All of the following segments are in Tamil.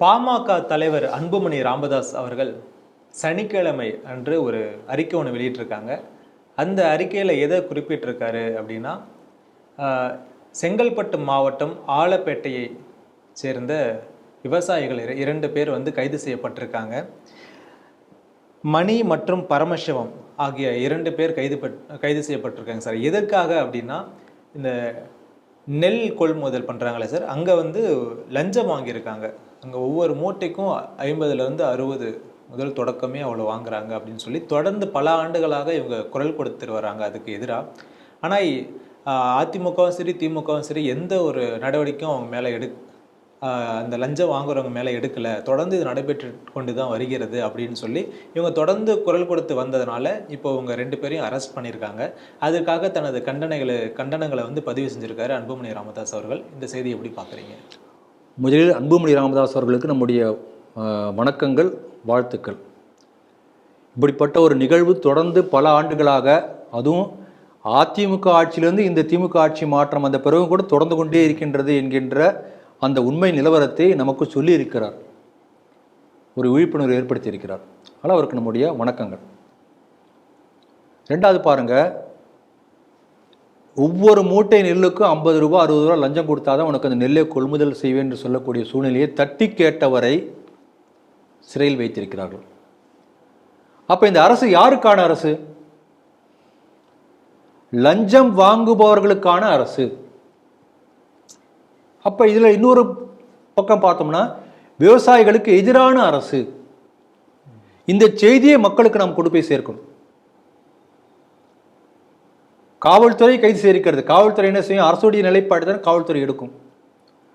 பாமக தலைவர் அன்புமணி ராமதாஸ் அவர்கள் சனிக்கிழமை அன்று ஒரு அறிக்கை ஒன்று வெளியிட்டிருக்காங்க. அந்த அறிக்கையில் எதை குறிப்பிட்டிருக்காரு அப்படின்னா செங்கல்பட்டு மாவட்டம் ஆலப்பேட்டையை சேர்ந்த விவசாயிகள் இர- இரண்டு பேர் வந்து கைது செய்யப்பட்டிருக்காங்க. மணி மற்றும் பரமசிவம் ஆகிய இரண்டு பேர் கைது பட் கைது செய்யப்பட்டிருக்காங்க சார். எதற்காக அப்படின்னா இந்த நெல் கொள்முதல் பண்ணுறாங்களே சார். அங்கே வந்து லஞ்சம் வாங்கியிருக்காங்க. அங்கே ஒவ்வொரு மூட்டைக்கும் ஐம்பதுலேருந்து அறுபது முதல் தொடக்கமே அவ்வளோ வாங்குறாங்க அப்படின்னு சொல்லி தொடர்ந்து பல ஆண்டுகளாக இவங்க குரல் கொடுத்துட்டு வராங்க அதுக்கு எதிராக ஆனால் அதிமுகவும் சரி திமுகவும் சரி எந்த ஒரு நடவடிக்கையும் அவங்க மேலே எடு அந்த லஞ்சம் வாங்குறவங்க மேலே எடுக்கலை. தொடர்ந்து இது நடைபெற்று கொண்டு தான் வருகிறது அப்படின்னு சொல்லி இவங்க தொடர்ந்து குரல் கொடுத்து வந்ததுனால இப்போ இவங்க ரெண்டு பேரையும் அரெஸ்ட் பண்ணியிருக்காங்க. அதற்காக தனது கண்டனைகளை கண்டனங்களை வந்து பதிவு செஞ்சுருக்காரு அன்புமணி ராமதாஸ் அவர்கள். இந்த செய்தி எப்படி பார்க்குறீங்க? முதலில் அன்புமணி ராமதாஸ் அவர்களுக்கு நம்முடைய வணக்கங்கள் வாழ்த்துக்கள். இப்படிப்பட்ட ஒரு நிகழ்வு தொடர்ந்து பல ஆண்டுகளாக அதுவும் அதிமுக ஆட்சியிலிருந்து இந்த திமுக ஆட்சி மாற்றம் அந்த பிறகு கூட தொடர்ந்து கொண்டே இருக்கின்றது என்கின்ற அந்த உண்மை நிலவரத்தை நமக்கு சொல்லியிருக்கிறார். ஒரு விழிப்புணர்வு ஏற்படுத்தியிருக்கிறார். ஆனால் அவருக்கு நம்முடைய வணக்கங்கள். ரெண்டாவது பாருங்கள் ஒவ்வொரு மூட்டை நெல்லுக்கும் ஐம்பது ரூபா அறுபது ரூபா லஞ்சம் கொடுத்தாதான் உனக்கு அந்த நெல்லை கொள்முதல் செய்வேன் என்று சொல்லக்கூடிய சூழ்நிலையை தட்டி கேட்டவரை சிறையில் வைத்திருக்கிறார்கள். அப்போ இந்த அரசு யாருக்கான அரசு? லஞ்சம் வாங்குபவர்களுக்கான அரசு. அப்போ இதில் இன்னொரு பக்கம் பார்த்தோம்னா விவசாயிகளுக்கு எதிரான அரசு. இந்த செய்தியை மக்களுக்கு நாம் கொண்டு போய் சேர்க்கணும். காவல்துறை கைது செய்திருக்கிறது. காவல்துறை என்ன செய்யும்? அரசுடைய நிலைப்பாடு தான் காவல்துறை எடுக்கும்.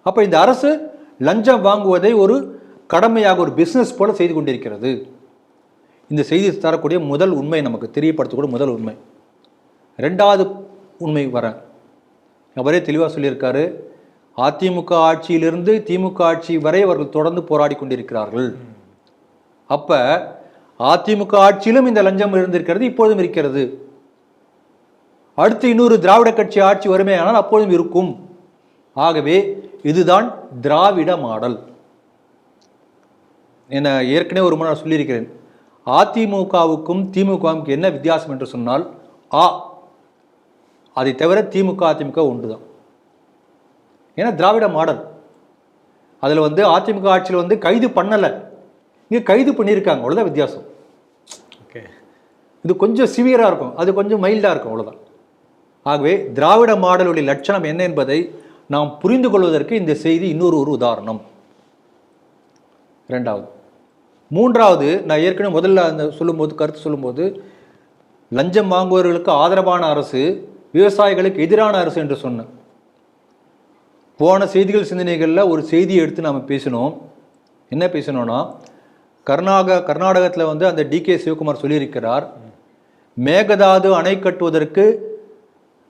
அப்போ இந்த அரசு லஞ்சம் வாங்குவதை ஒரு கடமையாக ஒரு பிஸ்னஸ் போல செய்து கொண்டிருக்கிறது. இந்த செய்தி தரக்கூடிய முதல் உண்மை நமக்கு தெரியப்படுத்தக்கூடிய முதல் உண்மை. ரெண்டாவது உண்மை வர அவரே தெளிவாக சொல்லியிருக்காரு. அதிமுக ஆட்சியிலிருந்து திமுக ஆட்சி வரை அவர்கள் தொடர்ந்து போராடி கொண்டிருக்கிறார்கள். அப்போ அதிமுக ஆட்சியிலும் இந்த லஞ்சம் இருந்திருக்கிறது இப்போதும் இருக்கிறது. அடுத்து இன்னொரு திராவிட கட்சி ஆட்சி வருமேயானால் அப்பொழுதும் இருக்கும். ஆகவே இதுதான் திராவிட மாடல். என்ன ஏற்கனவே ஒரு முறை நான் சொல்லியிருக்கிறேன். அதிமுகவுக்கும் திமுகவுக்கும் என்ன வித்தியாசம் என்று சொன்னால் ஆ அதை தவிர திமுக அதிமுக ஒன்றுதான். ஏன்னா திராவிட மாடல். அதில் வந்து அதிமுக ஆட்சியில் வந்து கைது பண்ணலை. இங்கே கைது பண்ணியிருக்காங்க. அவ்வளோதான் வித்தியாசம். ஓகே. இது கொஞ்சம் சிவியராக இருக்கும். அது கொஞ்சம் மைல்டாக இருக்கும். அவ்வளோதான் ஆகவே திராவிட மாடலுடைய லட்சணம் என்ன என்பதை நாம் புரிந்து கொள்வதற்கு இந்த செய்தி இன்னொரு ஒரு உதாரணம். ரெண்டாவது மூன்றாவது நான் ஏற்கனவே முதல்ல அந்த சொல்லும்போது கருத்து சொல்லும்போது லஞ்சம் வாங்குபவர்களுக்கு ஆதரவான அரசு விவசாயிகளுக்கு எதிரான அரசு என்று சொன்னேன். போன செய்திகள் சிந்தனைகளில் ஒரு செய்தியை எடுத்து நாம் பேசினோம். என்ன பேசினோன்னா கர்நாடக கர்நாடகத்தில் வந்து அந்த டிகே சிவகுமார் சொல்லியிருக்கிறார் மேகதாது அணை கட்டுவதற்கு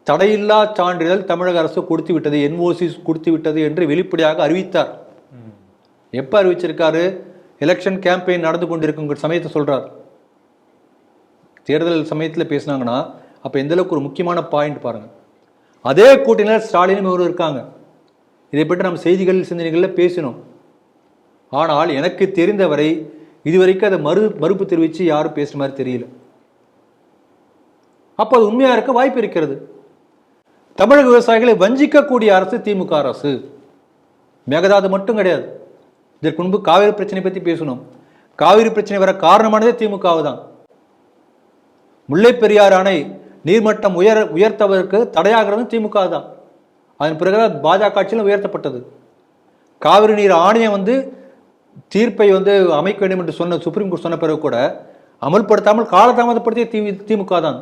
தடையில்லா சான்றிதழ் தமிழக அரசு கொடுத்து விட்டது என்ஓசி கொடுத்து விட்டது என்று வெளிப்படையாக அறிவித்தார். எப்போ அறிவிச்சிருக்காரு? எலெக்ஷன் கேம்பெயின் நடந்து கொண்டிருக்கும் சமயத்தை சொல்கிறார் தேர்தல் சமயத்தில் பேசுனாங்கன்னா அப்போ எந்த அளவுக்கு ஒரு முக்கியமான பாயிண்ட் பாருங்கள் அதே கூட்டணியில் ஸ்டாலினும் இவரும் இருக்காங்க. இதை பற்றி நம்ம செய்திகள் சிந்தனைகளில் பேசினோம். ஆனால் எனக்கு தெரிந்தவரை இதுவரைக்கும் அதை மறு மறுப்பு தெரிவித்து யாரும் பேசுகிற மாதிரி தெரியல. அப்போ அது உண்மையாக இருக்க வாய்ப்பு இருக்கிறது. தமிழக விவசாயிகளை வஞ்சிக்கக்கூடிய அரசு திமுக அரசு. மேகதாது மட்டும் கிடையாது. இதற்கு முன்பு காவிரி பிரச்சனை பற்றி பேசணும் காவிரி பிரச்சனை வர காரணமானதே திமுகவு தான். முல்லை பெரியார் அணை நீர்மட்டம் உயர உயர்த்தவதற்கு தடையாகிறது திமுக தான். அதன் பிறகு பாஜக ஆட்சியிலும் உயர்த்தப்பட்டது. காவிரி நீர் ஆணையம் வந்து தீர்ப்பை வந்து அமைக்க வேண்டும் என்று சொன்ன சுப்ரீம் கோர்ட் சொன்ன பிறகு கூட அமல்படுத்தாமல் காலதாமதப்படுத்திய தி திமுக தான்.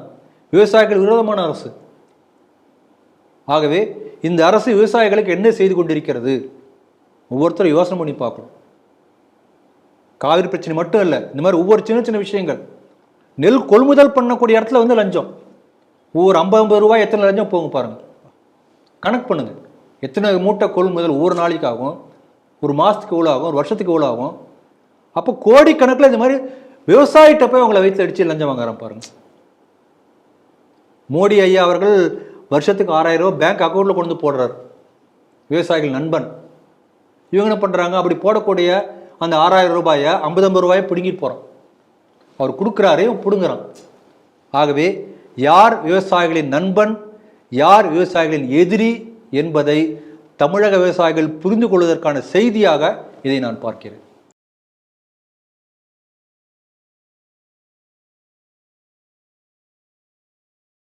விவசாயிகள் விரோதமான அரசு. ஆகவே இந்த அரசு விவசாயிகளுக்கு என்ன செய்து கொண்டிருக்கிறது? ஒவ்வொருத்தரும் யோசனை பண்ணி பார்க்கணும். காவிரி பிரச்சனை மட்டும் இல்லை இந்த மாதிரி ஒவ்வொரு சின்ன சின்ன விஷயங்கள். நெல் கொள்முதல் பண்ணக்கூடிய இடத்துல வந்து லஞ்சம். ஒவ்வொரு ஐம்பது ஐம்பது ரூபாய் எத்தனை லஞ்சம் போகும் பாருங்கள் கணக்கு பண்ணுங்க. எத்தனை மூட்டை கொள்முதல் ஒவ்வொரு நாளைக்கு ஆகும்? ஒரு மாதத்துக்கு எவ்வளோ ஆகும்? ஒரு வருஷத்துக்கு எவ்வளோ ஆகும்? அப்போ கோடிக்கணக்கில் இந்த மாதிரி விவசாயிகிட்ட போய் அவங்கள வயிற்று அடித்து லஞ்சம் வாங்குறான் பாருங்கள் மோடி ஐயா அவர்கள் வருஷத்துக்கு ஆறாயிரம் ரூபாய் பேங்க் அக்கௌண்ட்டில் கொண்டு வந்து போடுறாரு. விவசாயிகள் நண்பன். இவங்க என்ன பண்ணுறாங்க அப்படி போடக்கூடிய அந்த ஆறாயிரம் ரூபாயை ஐம்பது ஐம்பது ரூபாயை பிடுங்கிட்டு போகிறோம் அவர் கொடுக்குறாரையும் பிடுங்குறான். ஆகவே யார் விவசாயிகளின் நண்பன் யார் விவசாயிகளின் எதிரி என்பதை தமிழக விவசாயிகள் புரிந்து கொள்வதற்கான செய்தியாக இதை நான் பார்க்கிறேன்.